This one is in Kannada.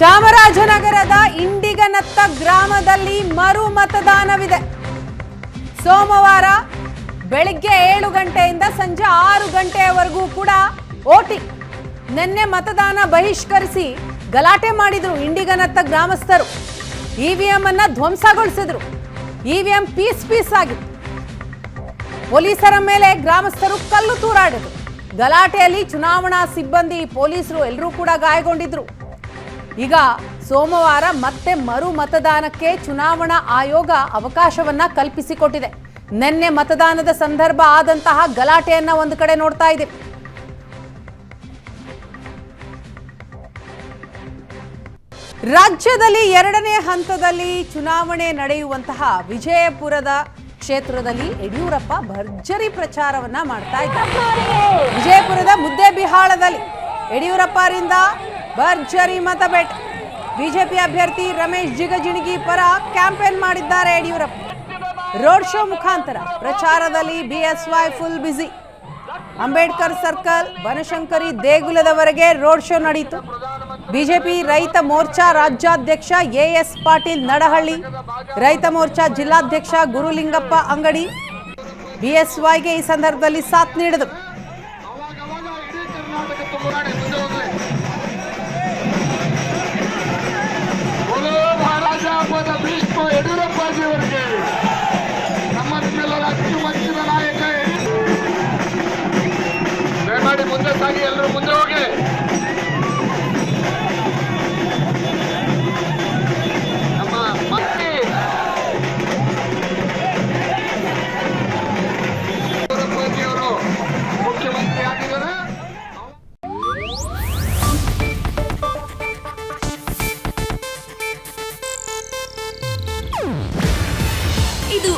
ಚಾಮರಾಜನಗರದ ಇಂಡಿಗನತ್ತ ಗ್ರಾಮದಲ್ಲಿ ಮರು ಮತದಾನವಿದೆ. ಸೋಮವಾರ ಬೆಳಿಗ್ಗೆ ಏಳು ಗಂಟೆಯಿಂದ ಸಂಜೆ ಆರು ಗಂಟೆಯವರೆಗೂ ಕೂಡ ಓಟಿ. ನಿನ್ನೆ ಮತದಾನ ಬಹಿಷ್ಕರಿಸಿ ಗಲಾಟೆ ಮಾಡಿದ್ರು ಇಂಡಿಗನತ್ತ ಗ್ರಾಮಸ್ಥರು. ಇವಿಎಂ ಅನ್ನ ಧ್ವಂಸಗೊಳಿಸಿದ್ರು. ಇವಿಎಂ ಪೀಸ್ ಪೀಸ್ ಆಗಿತ್ತು ಪೊಲೀಸರ ಮೇಲೆ ಗ್ರಾಮಸ್ಥರು ಕಲ್ಲು ತೂರಾಡಿದ್ರು. ಗಲಾಟೆಯಲ್ಲಿ ಚುನಾವಣಾ ಸಿಬ್ಬಂದಿ, ಪೊಲೀಸರು ಎಲ್ಲರೂ ಕೂಡ ಗಾಯಗೊಂಡಿದ್ರು. ಈಗ ಸೋಮವಾರ ಮತ್ತೆ ಮರು ಮತದಾನಕ್ಕೆ ಚುನಾವಣಾ ಆಯೋಗ ಅವಕಾಶವನ್ನ ಕಲ್ಪಿಸಿಕೊಟ್ಟಿದೆ. ನಿನ್ನೆ ಮತದಾನದ ಸಂದರ್ಭ ಆದಂತಹ ಗಲಾಟೆಯನ್ನ ಒಂದು ಕಡೆ ನೋಡ್ತಾ ಇದೆ ರಾಜ್ಯದಲ್ಲಿ ಎರಡನೇ ಹಂತದಲ್ಲಿ ಚುನಾವಣೆ ನಡೆಯುವಂತಹ ವಿಜಯಪುರದ ಕ್ಷೇತ್ರದಲ್ಲಿ ಯಡಿಯೂರಪ್ಪ ಭರ್ಜರಿ ಪ್ರಚಾರವನ್ನ ಮಾಡ್ತಾ ಇದ್ದಾರೆ. ವಿಜಯಪುರದ ಮುದ್ದೇಬಿಹಾಳದಲ್ಲಿ ಯಡಿಯೂರಪ್ಪರಿಂದ ಭರ್ಜರಿ ಮತಬೇಟ್ ಬಿಜೆಪಿ ಅಭ್ಯರ್ಥಿ ರಮೇಶ್ ಜಿಗಜಿಣಗಿ ಪರ ಕ್ಯಾಂಪೇನ್ ಮಾಡಿದ್ದಾರೆ ಯಡಿಯೂರಪ್ಪ. ರೋಡ್ ಶೋ ಮುಖಾಂತರ ಪ್ರಚಾರದಲ್ಲಿ BSY full busy Ambedkar circle Banashankari ದೇಗುಲದವರೆಗೆ road show ನಡೆಯಿತು ಬಿಜೆಪಿ ರೈತ ಮೋರ್ಚಾ ರಾಜ್ಯಾಧ್ಯಕ್ಷ ಎಎಸ್ ಪಾಟೀಲ್ ನಡಹಳ್ಳಿ, ರೈತ ಮೋರ್ಚಾ ಜಿಲ್ಲಾಧ್ಯಕ್ಷ ಗುರುಲಿಂಗಪ್ಪ ಅಂಗಡಿ. ಬಿಎಸ್ವೈಗೆ ಈ ಸಂದರ್ಭದಲ್ಲಿ ಸಾಥ್ ನೀಡಿದರು.